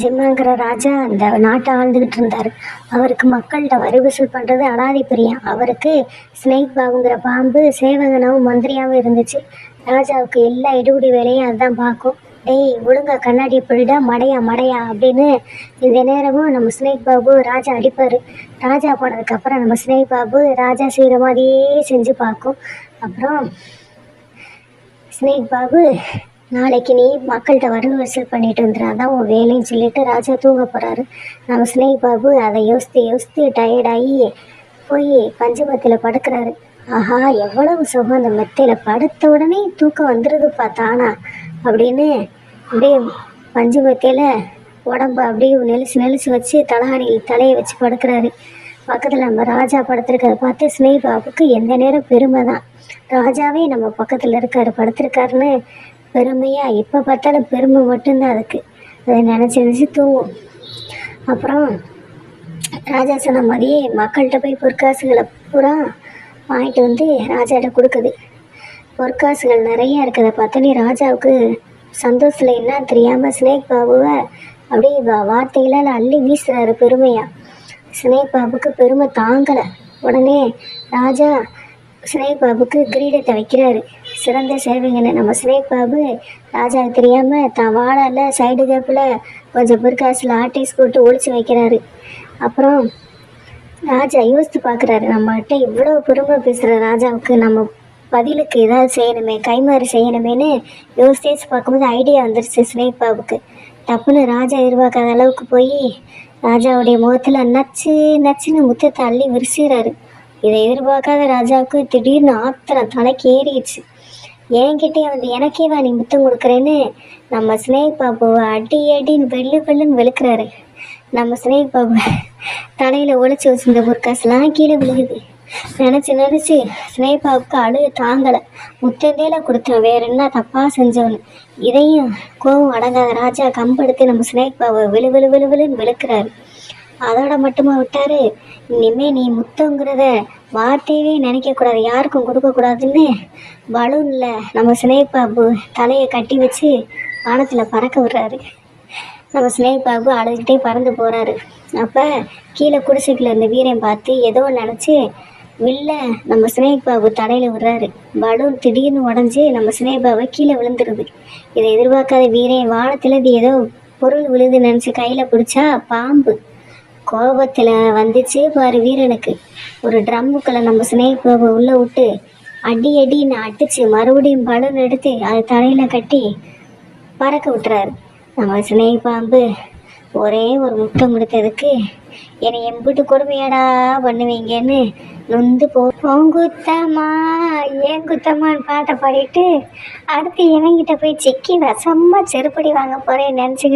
ஜிம்மாங்கிற ராஜா அந்த நாட்டை ஆழ்ந்துக்கிட்டு இருந்தார். அவருக்கு மக்கள்கிட்ட வரி வசூல் பண்ணுறது அனாதி பிரியம். அவருக்கு ஸ்னேக் பாபுங்கிற பாம்பு சேவகனாகவும் மந்திரியாகவும் இருந்துச்சு. ராஜாவுக்கு எல்லா எடுபிடி வேலையும் அதுதான் பார்க்கும். டேய் ஒழுங்கா கண்ணாடி பிடிடா மடையா மடையா அப்படின்னு இந்த நேரமும் நம்ம ஸ்னேக் பாபு ராஜா அடிப்பார். ராஜா போனதுக்கப்புறம் நம்ம ஸ்னேக் பாபு ராஜா செய்கிற மாதிரியே செஞ்சு பார்க்கும். அப்புறம் ஸ்னேக் பாபு நாளைக்கு நீ மக்கள்கிட்ட வரி வசூல் பண்ணிட்டு வந்துடு அதான் உன் வேலைன்னு சொல்லிட்டு ராஜா தூங்க போகிறாரு நம்ம ஸ்னேக் பாபு அதை யோசித்து யோசித்து டயர்டாகி போய் பஞ்சமத்தில் படுக்கிறாரு. ஆஹா எவ்வளவு சுகம் அந்த மெத்தையில். படுத்த உடனே தூக்கம் வந்துடுதுப்பா தானா அப்படின்னு அப்படியே பஞ்சு மெத்தையில் உடம்ப அப்படியே நெளிச்சு நெளிச்சு வச்சு தலகாணியில் தலையை வச்சு படுக்கிறாரு. பக்கத்தில் நம்ம ராஜா படுத்திருக்கிறத பார்த்து ஸ்னேக் பாபுக்கு எந்த நேரம் பெருமை தான் ராஜாவே நம்ம பக்கத்தில் இருக்காரு படுத்திருக்காருன்னு பெருமையாக எப்போ பார்த்தாலும் பெருமை மட்டும்தான் அதுக்கு. அதை நினச்சி நினச்சி தூங்கும் அப்புறம் ராஜா சொன்ன மாதிரியே மக்கள்கிட்ட போய் பொற்காசுகளை பூரா வாங்கிட்டு வந்து ராஜாட்ட கொடுக்குது. பொற்காசுகள் நிறைய இருக்கிறத பார்த்தோன்னே ராஜாவுக்கு சந்தோஷத்தில் என்ன தெரியாமல் ஸ்னேக் பாபுவை அப்படியே வார்த்தைகளால் அள்ளி வீசுறாரு பெருமையாக ஸ்னேக் பாபுக்கு பெருமை தாங்கலை. உடனே ராஜா ஸ்னேக் பாபுக்கு கிரீடத்தை வைக்கிறாரு. சிறந்த சேவைங்கன்னு நம்ம சுரேக் பாபு ராஜாவுக்கு தெரியாமல் தான் வாழால சைடு கேப்பில் கொஞ்சம் பொற்காசில் ஆர்டிஸ்ட் போட்டு ஒழிச்சு வைக்கிறாரு. அப்புறம் ராஜா யோசித்து பார்க்குறாரு நம்மகிட்ட இவ்வளோ பெருமை பேசுகிற ராஜாவுக்கு நம்ம பதிலுக்கு ஏதாவது செய்யணுமே கைமாறு செய்யணுமேனு யோசிச்சு பார்க்கும்போது ஐடியா வந்துருச்சு சுரேக் பாபுக்கு டப்புன்னு ராஜா எதிர்பார்க்காத அளவுக்கு போய் ராஜாவுடைய முகத்தில் நச்சு நச்சுன்னு முத்தத்தை அள்ளி விரிசிறாரு இதை எதிர்பார்க்காத ராஜாவுக்கு திடீர்னு ஆத்திரம் தலைக்கு ஏறிடுச்சு. என்கிட்டயே வந்து எனக்கே வா நீ முத்தம் கொடுக்குறேன்னு நம்ம ஸ்னேக் பாபுவை அடி அடின்னு வெள்ளு வெள்ளுன்னு வெளுக்கிறாரு. நம்ம ஸ்னேக் பாபு தலையில் ஒழிச்சு வச்சிருந்த பொற்காசுலாம் கீழே விழுகுது. நினச்சி நினச்சி ஸ்னேக் பாபுக்கு அழுகு தாங்கலை. முத்தந்தேல கொடுத்தோம் வேற என்ன தப்பாக செஞ்சவனு. இதையும் கோவம் அடங்காத ராஜா கம்பெடுத்து நம்ம ஸ்னேக் பாபுவை விழு விழு விழு விழுன்னு வெளுக்கிறாரு. அதோட மட்டுமா விட்டாரு? இனிமே நீ முத்தங்கிறத வார்த்தையவே நினைக்கக்கூடாது. யாருக்கும் கொடுக்கக்கூடாதுன்னு பலூனில் நம்ம சினேக் பாபு தலையை கட்டி வச்சு வானத்தில் பறக்க விடுறாரு. நம்ம சினேக் பாபு அழுதுகிட்டே பறந்து போகிறாரு அப்போ கீழே குடிசைக்குள்ள இருந்த வீரன் பார்த்து ஏதோ நினச்சி வில்ல நம்ம சினேக் பாபு தலையில் விடுறாரு. பலூன் திடீர்னு உடஞ்சி நம்ம சினேக் பாபு கீழே விழுந்துருது. இதை எதிர்பார்க்காத வீரன் வானத்தில் இது ஏதோ பொருள் விழுது நினச்சி கையில் பிடிச்சா பாம்பு. கோபத்தில் வந்துச்சு பாரு வீரனுக்கு. ஒரு ட்ரம்முக்குள்ள நம்ம ஸ்னேக் பாபு உள்ளே விட்டு அடி அடின்னு அடிச்சு மறுபடியும் பலன் எடுத்து அது தலையில் கட்டி பறக்க விட்டுறாரு. நம்ம ஸ்னேக் பாம்பு ஒரே ஒரு முத்தம் கொடுத்ததுக்கு என்னை எம்பிட்டு கொடுமையாடா பண்ணுவீங்கன்னு நொந்து போ போங்குத்தம்மா ஏன் குத்தம்மான்னு பாட்டை பாடிட்டு அடுத்து இவங்கிட்ட போய் சிக்கி வசமாக செருப்படி வாங்க போகிறேன்னு நினச்சிக்கிட்டு